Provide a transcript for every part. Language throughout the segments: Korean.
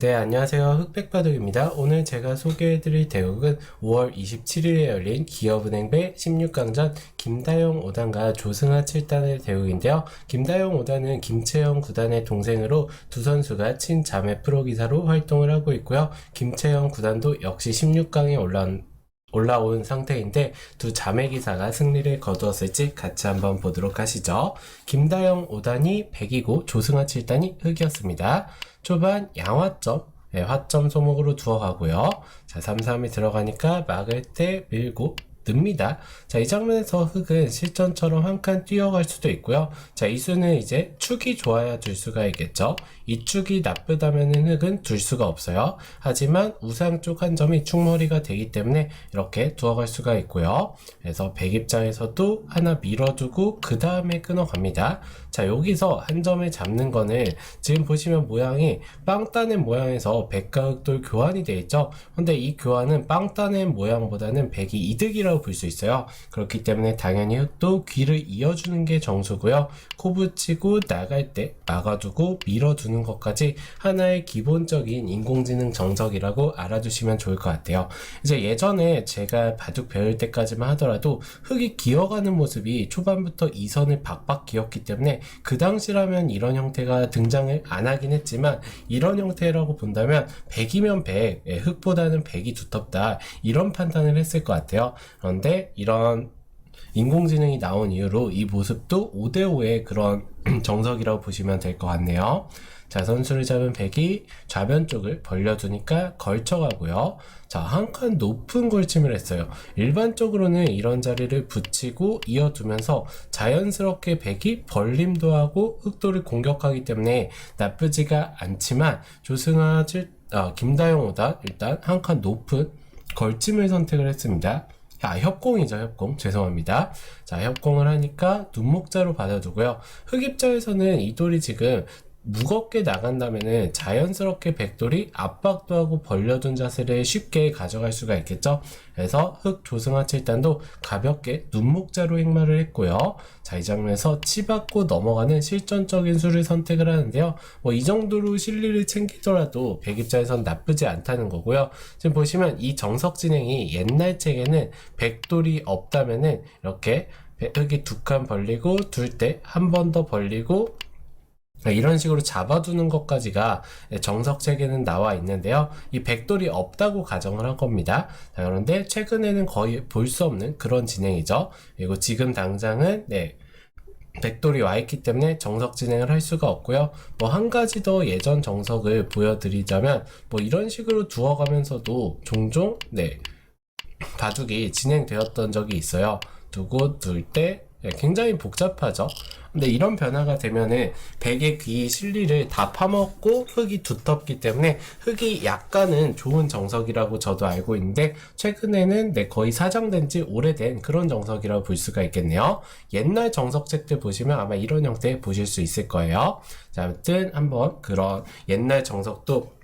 네, 안녕하세요. 흑백바둑입니다. 오늘 제가 소개해드릴 대국은 5월 27일에 열린 기업은행배 16강전 김다영 5단과 조승하 7단의 대국인데요. 김다영 5단은 김채영 9단의 동생으로 두 선수가 친자매 프로기사로 활동을 하고 있고요. 김채영 9단도 역시 16강에 올라온 올라온 상태인데 두 자매 기사가 승리를 거두었을지 같이 한번 보도록 하시죠. 김다영 5단이 100이고 조승하 7단이 흑이었습니다. 초반 양화점 네, 화점 소목으로 두어 가고요. 자, 3, 3이 들어가니까 막을 때 밀고 듭니다. 자, 이 장면에서 흑은 실전처럼 한 칸 뛰어갈 수도 있고요. 자, 이 수는 이제 축이 좋아야 둘 수가 있겠죠. 이 축이 나쁘다면은 흑은 둘 수가 없어요. 하지만 우상 쪽 한 점이 축머리가 되기 때문에 이렇게 두어갈 수가 있고요. 그래서 백 입장에서도 하나 밀어두고 그 다음에 끊어갑니다. 자, 여기서 한 점을 잡는 거는 지금 보시면 모양이 빵 따낸 모양에서 백과 흑돌 교환이 되어 있죠. 근데 이 교환은 빵 따낸 모양보다는 백이 이득이라고 볼 수 있어요. 그렇기 때문에 당연히 흑도 귀를 이어주는 게 정수고요. 코 붙이고 나갈 때 막아두고 밀어두는 것까지 하나의 기본적인 인공지능 정석이라고 알아두시면 좋을 것 같아요. 이제 예전에 제가 바둑 배울 때까지만 하더라도 흑이 기어가는 모습이 초반부터 이선을 박박 기었기 때문에 그 당시라면 이런 형태가 등장을 안 하긴 했지만 이런 형태라고 본다면 100이면 100, 예, 흑보다는 100이 두텁다 이런 판단을 했을 것 같아요. 그런데 이런 인공지능이 나온 이후로 이 모습도 5대5의 그런 정석이라고 보시면 될 것 같네요. 자, 선수를 잡은 백이 좌변 쪽을 벌려두니까 걸쳐가고요. 자, 한 칸 높은 걸침을 했어요. 일반적으로는 이런 자리를 붙이고 이어두면서 자연스럽게 백이 벌림도 하고 흑도를 공격하기 때문에 나쁘지가 않지만 조승하 칠- 아, 김다영 오다 일단 한 칸 높은 걸침을 선택을 했습니다. 아, 협공이죠, 협공. 죄송합니다. 자, 협공을 하니까 눈목자로 받아두고요. 흑 입장에서는 이 돌이 지금 무겁게 나간다면은 자연스럽게 백돌이 압박도 하고 벌려둔 자세를 쉽게 가져갈 수가 있겠죠. 그래서 흑 조승하 7단도 가볍게 눈목자로 행마를 했고요. 자, 이 장면에서 치받고 넘어가는 실전적인 수를 선택을 하는데요. 뭐 이 정도로 실리를 챙기더라도 백 입장에선 나쁘지 않다는 거고요. 지금 보시면 이 정석 진행이 옛날 책에는 백돌이 없다면은 이렇게 흑이 두 칸 벌리고 둘 때 한 번 더 벌리고 이런 식으로 잡아두는 것까지가 정석 책에는 나와 있는데요. 이 백돌이 없다고 가정을 한 겁니다. 자, 그런데 최근에는 거의 볼 수 없는 그런 진행이죠. 그리고 지금 당장은 네. 백돌이 와 있기 때문에 정석 진행을 할 수가 없고요. 뭐 한 가지 더 예전 정석을 보여드리자면 뭐 이런 식으로 두어가면서도 종종 네 바둑이 진행되었던 적이 있어요. 두고 둘 때 굉장히 복잡하죠. 근데 이런 변화가 되면은 백의 귀 실리를 다 파먹고 흙이 두텁기 때문에 흙이 약간은 좋은 정석이라고 저도 알고 있는데 최근에는 네, 거의 사장된 지 오래된 그런 정석이라고 볼 수가 있겠네요. 옛날 정석책들 보시면 아마 이런 형태 보실 수 있을 거예요. 자, 아무튼 한번 그런 옛날 정석도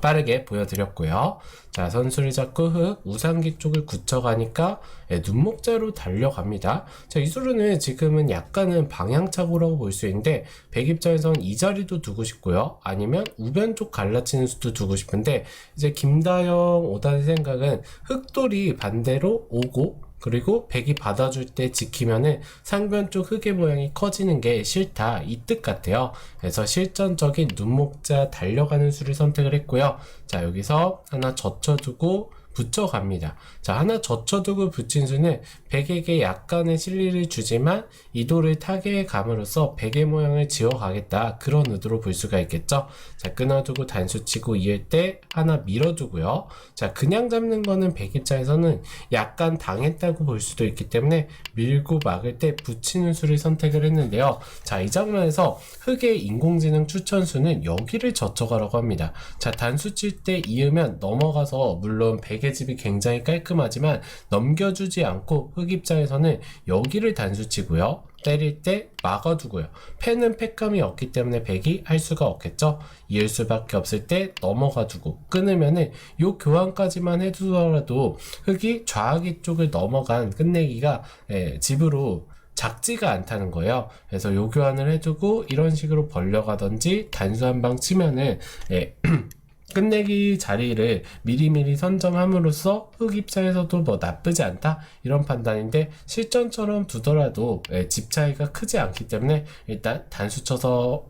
빠르게 보여드렸고요. 자, 선수를 잡고 흑, 우상기 쪽을 굳혀가니까 예, 눈목자로 달려갑니다. 자, 이 수루는 지금은 약간은 방향착오라고 볼 수 있는데 백 입장에선 이 자리도 두고 싶고요. 아니면 우변 쪽 갈라치는 수도 두고 싶은데 이제 김다영 오단의 생각은 흑돌이 반대로 오고 그리고 백이 받아줄 때 지키면은 상변 쪽 흑의 모양이 커지는 게 싫다 이 뜻 같아요. 그래서 실전적인 눈목자 달려가는 수를 선택을 했고요. 자 여기서 하나 젖혀두고 붙여갑니다. 자, 하나 젖혀두고 붙인 수는 백에게 약간의 실리를 주지만 이도를 타개에 감으로써 백의 모양을 지어가겠다. 그런 의도로 볼 수가 있겠죠. 자, 끊어두고 단수 치고 이을 때 하나 밀어두고요. 자, 그냥 잡는 거는 백 입장에서는 약간 당했다고 볼 수도 있기 때문에 밀고 막을 때 붙이는 수를 선택을 했는데요. 자, 이 장면에서 흑의 인공지능 추천수는 여기를 젖혀가라고 합니다. 자, 단수 칠 때 이으면 넘어가서 물론 백의 집이 굉장히 깔끔하지만 넘겨주지 않고 흑 입장에서는 여기를 단수 치고요. 때릴 때 막아두고요. 패는 패감이 없기 때문에 백이 할 수가 없겠죠. 이을 수밖에 없을 때 넘어가두고 끊으면은 요 교환까지만 해두더라도 흑이 좌하기 쪽을 넘어간 끝내기가 예, 집으로 작지가 않다는 거예요. 그래서 요 교환을 해두고 이런 식으로 벌려가든지 단수 한 방 치면은 예, 끝내기 자리를 미리미리 선점함으로써 흑 입장에서도 뭐 나쁘지 않다 이런 판단인데 실전처럼 두더라도 예, 집 차이가 크지 않기 때문에 일단 단수 쳐서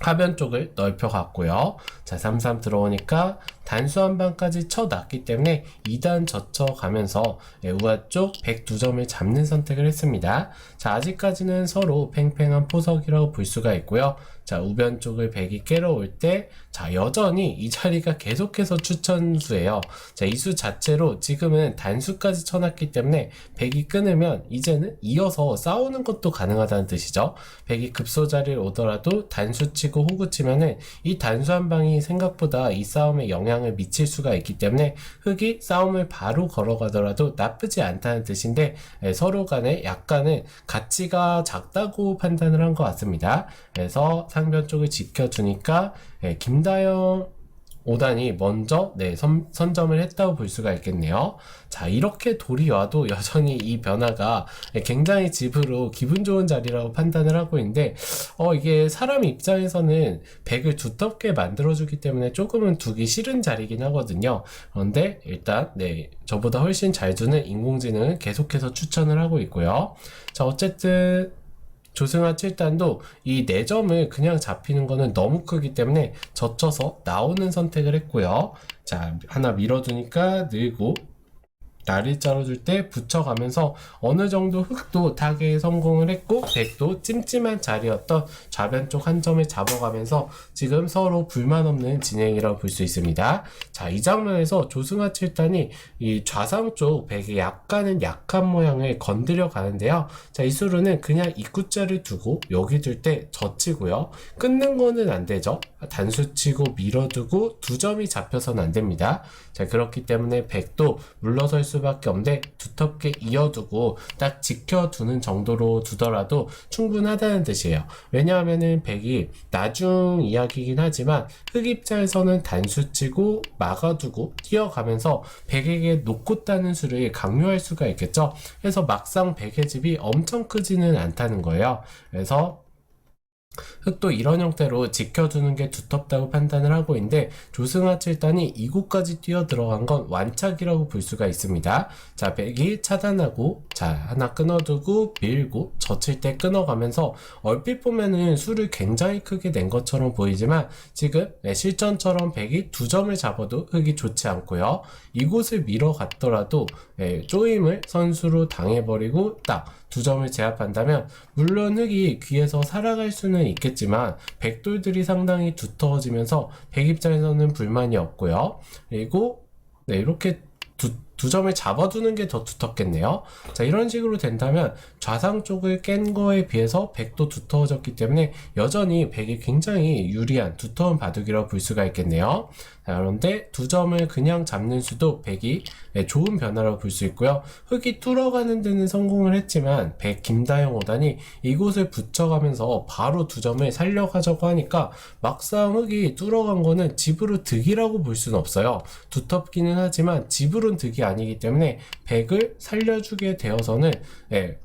하변 쪽을 넓혀 갔고요. 자, 33 들어오니까 단수 한 방까지 쳐놨기 때문에 2단 젖혀가면서 예, 우아 쪽 102점을 잡는 선택을 했습니다. 자, 아직까지는 서로 팽팽한 포석이라고 볼 수가 있고요. 자, 우변 쪽을 백이 깨러 올 때, 자, 여전히 이 자리가 계속해서 추천수예요. 자, 이 수 자체로 지금은 단수까지 쳐놨기 때문에 백이 끊으면 이제는 이어서 싸우는 것도 가능하다는 뜻이죠. 백이 급소 자리를 오더라도 단수 치고 호구 치면은 이 단수 한 방이 생각보다 이 싸움에 영향 을 미칠 수가 있기 때문에 흑이 싸움을 바로 걸어가더라도 나쁘지 않다는 뜻인데 예, 서로 간에 약간은 가치가 작다고 판단을 한 것 같습니다. 그래서 상변 쪽을 지켜주니까 예, 김다영 5단이 먼저 네, 선, 선점을 했다고 볼 수가 있겠네요. 자, 이렇게 돌이 와도 여전히 이 변화가 굉장히 집으로 기분 좋은 자리라고 판단을 하고 있는데, 어, 이게 사람 입장에서는 백을 두텁게 만들어주기 때문에 조금은 두기 싫은 자리긴 하거든요. 그런데 일단, 네, 저보다 훨씬 잘 두는 인공지능을 계속해서 추천을 하고 있고요. 자, 어쨌든, 조승아 7단도 이 4점을 그냥 잡히는 거는 너무 크기 때문에 젖혀서 나오는 선택을 했고요. 자, 하나 밀어두니까 늘고 날을 자르줄 때 붙여가면서 어느 정도 흙도 타개에 성공을 했고 백도 찜찜한 자리였던 좌변 쪽 한 점을 잡아가면서 지금 서로 불만 없는 진행이라고 볼 수 있습니다. 자, 이 장면에서 조승아 7단이 이 좌상 쪽 백의 약간은 약한 모양을 건드려 가는데요. 자, 이 수루는 그냥 입구자를 두고 여기 둘 때 젖히고요. 끊는 거는 안 되죠. 단수 치고 밀어두고 두 점이 잡혀서는 안 됩니다. 자, 그렇기 때문에 백도 물러설 수밖에 없는데 두텁게 이어두고 딱 지켜두는 정도로 두더라도 충분하다는 뜻이에요. 왜냐하면은 백이 나중 이야기이긴 하지만 흑 입장에서는 단수 치고 막아두고 뛰어가면서 백에게 놓고 따는 수를 강요할 수가 있겠죠. 그래서 막상 백의 집이 엄청 크지는 않다는 거예요. 그래서 흑도 이런 형태로 지켜두는 게 두텁다고 판단을 하고 있는데 조승하 7단이 이곳까지 뛰어 들어간 건 완착이라고 볼 수가 있습니다. 자, 백이 차단하고 자, 하나 끊어두고 밀고 젖힐 때 끊어가면서 얼핏 보면은 수를 굉장히 크게 낸 것처럼 보이지만 지금 네, 실전처럼 백이 두 점을 잡아도 흑이 좋지 않고요. 이곳을 밀어 갔더라도 네, 쪼임을 선수로 당해버리고 딱 두 점을 제압한다면 물론 흑이 귀에서 살아갈 수는 있겠지만 백돌들이 상당히 두터워지면서 백 입장에서는 불만이 없고요. 그리고 네, 이렇게 두, 두 점을 잡아두는 게 더 두텁겠네요. 자, 이런 식으로 된다면 좌상 쪽을 깬 거에 비해서 백도 두터워졌기 때문에 여전히 백이 굉장히 유리한 두터운 바둑이라고 볼 수가 있겠네요. 자, 그런데 두 점을 그냥 잡는 수도 백이 네, 좋은 변화라고 볼 수 있고요. 흑이 뚫어가는 데는 성공을 했지만 백 김다영 5단이 이곳을 붙여가면서 바로 두 점을 살려가자고 하니까 막상 흑이 뚫어간 거는 집으로 득이라고 볼 수는 없어요. 두텁기는 하지만 집으로는 득이 아니기 때문에 백을 살려주게 되어서는 예,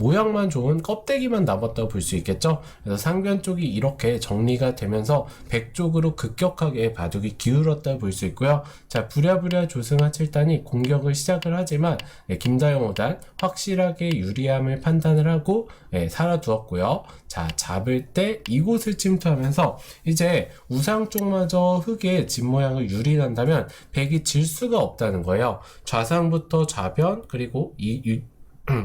모양만 좋은 껍데기만 남았다고 볼 수 있겠죠. 그래서 상변 쪽이 이렇게 정리가 되면서 백 쪽으로 급격하게 바둑이 기울었다 볼 수 있고요. 자, 부랴부랴 조승하 7단이 공격을 시작을 하지만 네, 김다영 5단 확실하게 유리함을 판단을 하고 네, 살아두었고요. 자, 잡을 때 이곳을 침투하면서 이제 우상 쪽마저 흙의 집 모양을 유린한다면 백이 질 수가 없다는 거예요. 좌상부터 좌변 그리고 이, 이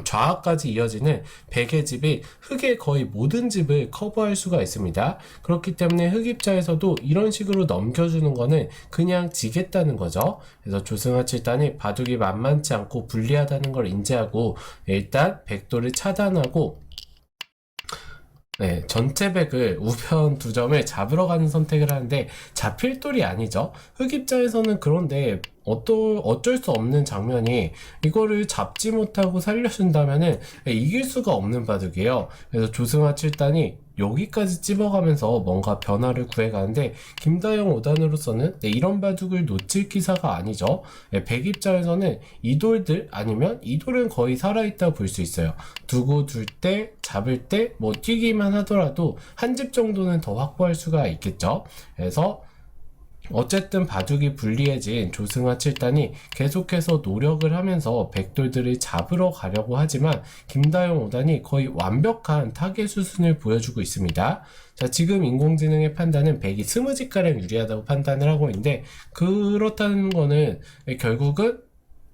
좌하까지 이어지는 백의 집이 흙의 거의 모든 집을 커버할 수가 있습니다. 그렇기 때문에 흙 입자에서도 이런 식으로 넘겨주는 거는 그냥 지겠다는 거죠. 그래서 조승하 7단이 바둑이 만만치 않고 불리하다는 걸 인지하고 일단 백도를 차단하고 네, 전체 백을 우편 두 점을 잡으러 가는 선택을 하는데 잡힐 돌이 아니죠. 흑 입장에서는 그런데 어떨, 어쩔 수 없는 장면이 이거를 잡지 못하고 살려준다면은 이길 수가 없는 바둑이에요. 그래서 조승하 7단이 여기까지 찝어가면서 뭔가 변화를 구해가는데 김다영 5단으로서는 네, 이런 바둑을 놓칠 기사가 아니죠. 네, 백 입장에서는 이돌들 아니면 이돌은 거의 살아있다 볼 수 있어요. 두고 둘 때 잡을 때 뭐 뛰기만 하더라도 한 집 정도는 더 확보할 수가 있겠죠. 그래서 어쨌든 바둑이 불리해진 조승화 7단이 계속해서 노력을 하면서 백돌들을 잡으러 가려고 하지만 김다영 5단이 거의 완벽한 타겟 수순을 보여주고 있습니다. 자, 지금 인공지능의 판단은 백이 스무지가량 유리하다고 판단을 하고 있는데 그렇다는 거는 결국은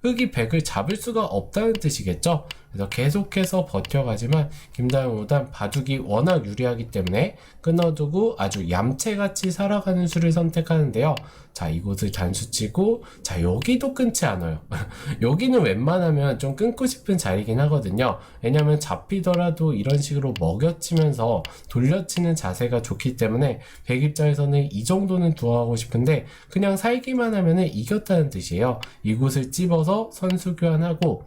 흑이 백을 잡을 수가 없다는 뜻이겠죠. 그래서 계속해서 버텨가지만 김다영 5단 바둑이 워낙 유리하기 때문에 끊어두고 아주 얌체같이 살아가는 수를 선택하는데요. 자 이곳을 단수치고 자 여기도 끊지 않아요. 여기는 웬만하면 좀 끊고 싶은 자리긴 하거든요. 왜냐면 잡히더라도 이런 식으로 먹여치면서 돌려치는 자세가 좋기 때문에 백 입장에서는 이 정도는 두어가고 싶은데 그냥 살기만 하면은 이겼다는 뜻이에요. 이곳을 찝어서 선수 교환하고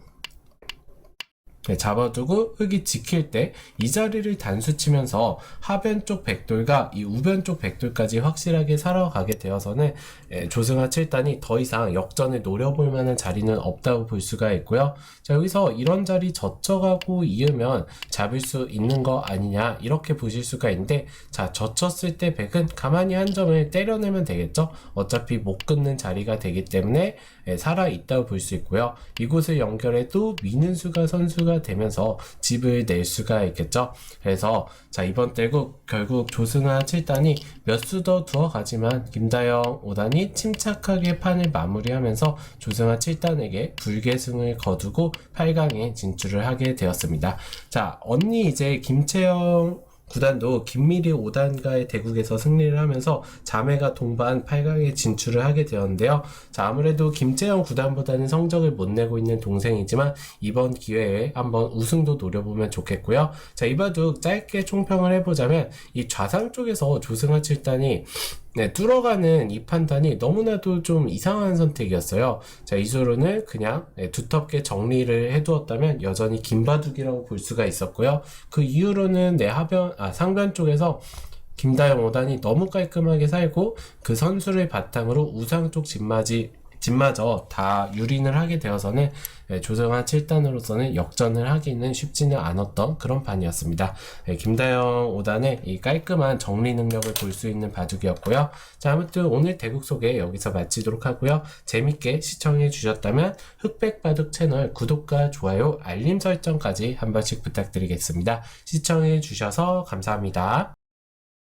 네, 잡아두고 흑이 지킬 때 이 자리를 단수 치면서 하변 쪽 백돌과 이 우변 쪽 백돌까지 확실하게 살아가게 되어서는 예, 조승하 7단이 더 이상 역전을 노려볼 만한 자리는 없다고 볼 수가 있고요. 자 여기서 이런 자리 젖혀가고 이으면 잡을 수 있는 거 아니냐 이렇게 보실 수가 있는데 자 젖혔을 때 백은 가만히 한 점을 때려내면 되겠죠. 어차피 못 끊는 자리가 되기 때문에 예, 살아 있다고 볼 수 있고요. 이곳을 연결해도 미는 수가 선수가 되면서 집을 낼 수가 있겠죠. 그래서 자 이번 대국 결국 조승하 7단이 몇 수 더 두어 가지만 김다영 5단이 침착하게 판을 마무리하면서 조승하 7단에게 불계승을 거두고 8강에 진출을 하게 되었습니다. 자 언니 이제 김채영 구단도 김미리 5단과의 대국에서 승리를 하면서 자매가 동반 8강에 진출을 하게 되었는데요. 자, 아무래도 김재영 구단보다는 성적을 못 내고 있는 동생이지만 이번 기회에 한번 우승도 노려보면 좋겠고요. 자, 이 바둑 짧게 총평을 해보자면 이 좌상 쪽에서 조승하 7단이 네, 뚫어가는 이 판단이 너무나도 좀 이상한 선택이었어요. 자, 이수로는 그냥 네, 두텁게 정리를 해두었다면 여전히 긴바둑이라고 볼 수가 있었고요. 그 이후로는 내 하변, 아, 상변 쪽에서 김다영 5단이 너무 깔끔하게 살고 그 선수를 바탕으로 우상 쪽 집맞이 집마저 다 유린을 하게 되어서는 예, 조정한 7단으로서는 역전을 하기는 쉽지는 않았던 그런 판이었습니다. 예, 김다영 5단의 이 깔끔한 정리 능력을 볼 수 있는 바둑이었고요. 자, 아무튼 오늘 대국 소개 여기서 마치도록 하고요. 재밌게 시청해 주셨다면 흑백 바둑 채널 구독과 좋아요, 알림 설정까지 한 번씩 부탁드리겠습니다. 시청해 주셔서 감사합니다.